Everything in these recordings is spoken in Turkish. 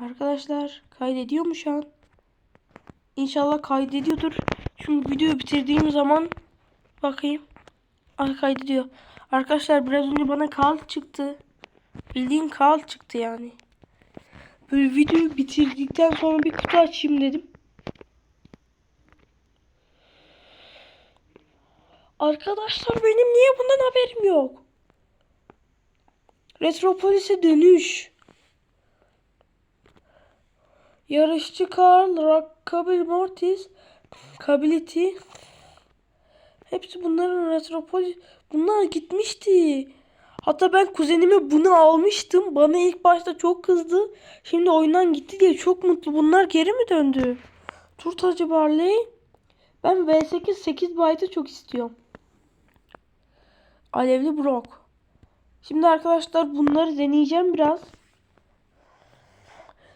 Arkadaşlar kaydediyor mu şu an? İnşallah kaydediyordur. Çünkü videoyu bitirdiğim zaman bakayım. Ay kaydediyor. Arkadaşlar biraz önce bana kal çıktı. Bildiğin kal çıktı yani. Böyle videoyu bitirdikten sonra bir kutu açayım dedim. Arkadaşlar benim niye bundan haberim yok? Retropolis'e dönüş. Yarışçı Carl, Rockabil Mortis, Kability. Hepsi bunların Retropolis. Bunlar gitmişti. Hatta ben kuzenime bunu almıştım. Bana ilk başta çok kızdı. Şimdi oyundan gitti diye çok mutlu. Bunlar geri mi döndü? Turtacı Barley. Ben V8 8 byte'ı çok istiyorum. Alevli Brock. Şimdi arkadaşlar bunları deneyeceğim biraz.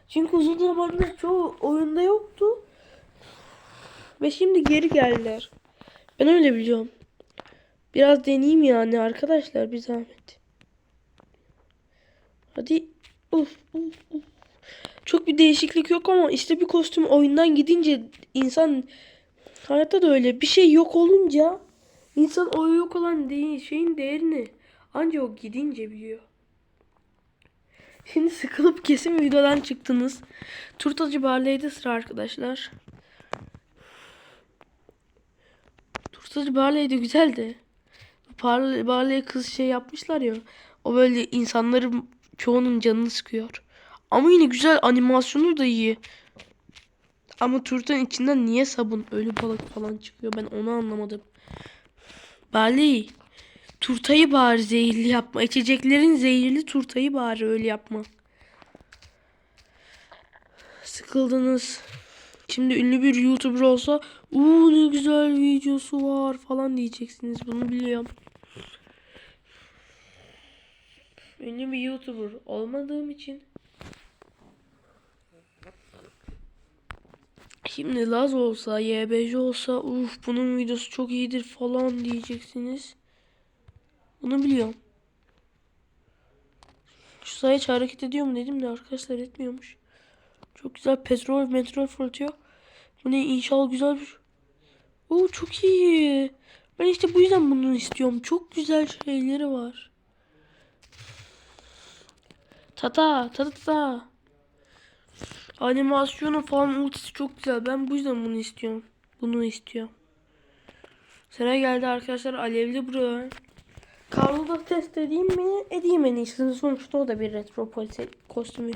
Çünkü uzun zamandır çoğu oyunda yoktu. Ve şimdi geri geldiler. Ben öyle biliyorum. Biraz deneyeyim yani arkadaşlar bir zahmet. Hadi. Uf, uf, uf. Çok bir değişiklik yok ama işte bir kostüm oyundan gidince insan hayatta da öyle bir şey yok olunca insan o yok olan şeyin değerini ancak o gidince biliyor. Şimdi sıkılıp kesin videodan çıktınız. Turtacı Barley'de sıra arkadaşlar. Turtacı Barley de güzeldi. Barley, kız şey yapmışlar ya. O böyle insanların çoğunun canını sıkıyor. Ama yine güzel animasyonu da iyi. Ama turtanın içinden niye sabun ölü balık falan çıkıyor ben onu anlamadım. Barley turtayı bari zehirli yapma. İçeceklerin zehirli turtayı bari öyle yapma. Sıkıldınız. Şimdi ünlü bir YouTuber olsa uuu ne güzel videosu var falan diyeceksiniz. Bunu biliyorum. Ünlü bir YouTuber olmadığım için Şimdi Laz olsa, YBC olsa uf bunun videosu çok iyidir falan diyeceksiniz. Bunu biliyorum. Şu sayaç hareket ediyor mu dedim de arkadaşlar etmiyormuş. Çok güzel petrol metrol fırlatıyor. Bu ne inşallah güzel bir... Oo çok iyi. Ben işte bu yüzden bunu istiyorum. Çok güzel şeyleri var. Tata tata tata. Animasyonu falan ultisi çok güzel. Ben bu yüzden bunu istiyorum. Bunu istiyorum. Sıra geldi arkadaşlar alevli bro. Karlı da test edeyim mi? Edeyim en iyisi. Sonuçta o da bir retro polise kostümü.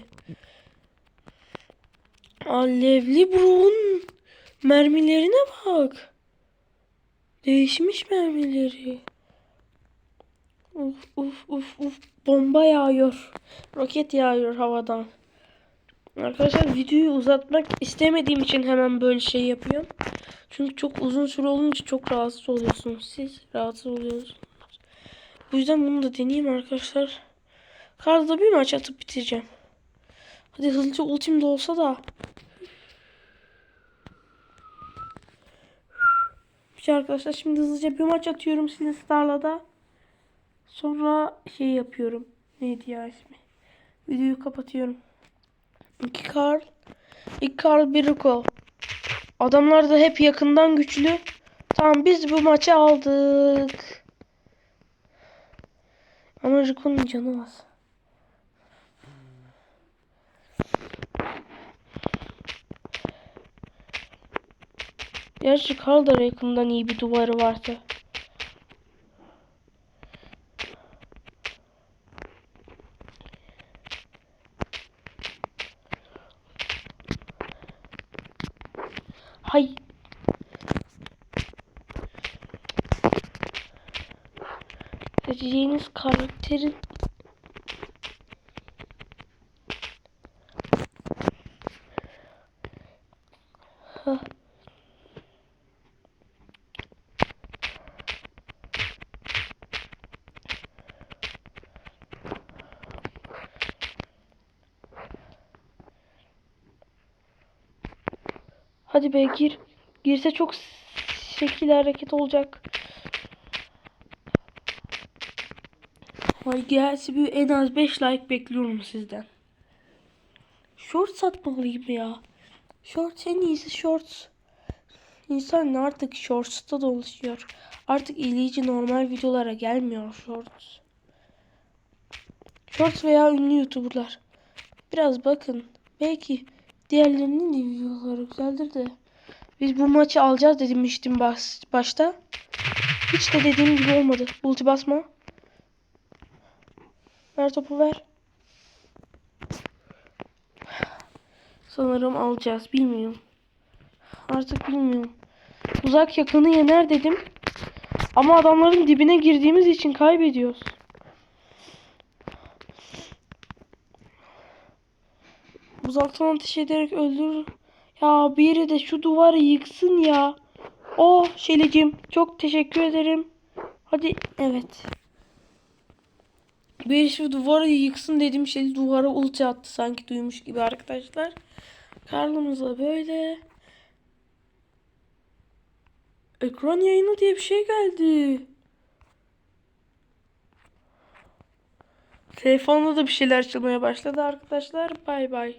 Alevli Bro'nun mermilerine bak. Değişmiş mermileri. Uf uf uf uf bomba yağıyor. Roket yağıyor havadan. Arkadaşlar videoyu uzatmak istemediğim için hemen böyle şey yapıyorum. Çünkü çok uzun süre olunca çok rahatsız oluyorsunuz. Siz rahatsız oluyorsunuz. Bu yüzden bunu da deneyeyim arkadaşlar. Karda bir maç atıp bitireceğim. Hadi hızlıca ultim de olsa da. Şey arkadaşlar şimdi hızlıca bir maç atıyorum Sinistar'la Sonra şey yapıyorum. Neydi ya ismi? Videoyu kapatıyorum. İki Karl. İki Karl bir Rico. Adamlar da hep yakından güçlü. Tamam biz bu maçı aldık. Ama Rico'nun canı az. Gerçi Karl da yakından iyi bir duvarı varsa. Hay. Seçeceğiniz karakterin Hah. Hadi be gir. Girse çok şekil hareket olacak. Ay gelse bir en az 5 like bekliyorum sizden. Shorts atmalıyım ya. Shorts en iyisi shorts. İnsan artık shorts'ta dolaşıyor. Artık iyice normal videolara gelmiyor shorts. Shorts veya ünlü youtuberlar. Biraz bakın. Belki diğerlerinin de videoları güzeldir de. Biz bu maçı alacağız demiştim baş, başta. Hiç de dediğim gibi olmadı. Ulti basma. Ver topu ver. Sanırım alacağız. Bilmiyorum. Artık bilmiyorum. Uzak yakını yener dedim. Ama adamların dibine girdiğimiz için kaybediyoruz. Uzaktan ateş ederek öldürür. Ya biri de şu duvarı yıksın ya. Oh Şelicim çok teşekkür ederim. Hadi evet. Bir şu duvarı yıksın dedim şey duvara ulti attı sanki duymuş gibi arkadaşlar. Karnımıza böyle. Ekran yayını diye bir şey geldi. Telefonda da bir şeyler açılmaya başladı arkadaşlar. Bay bay.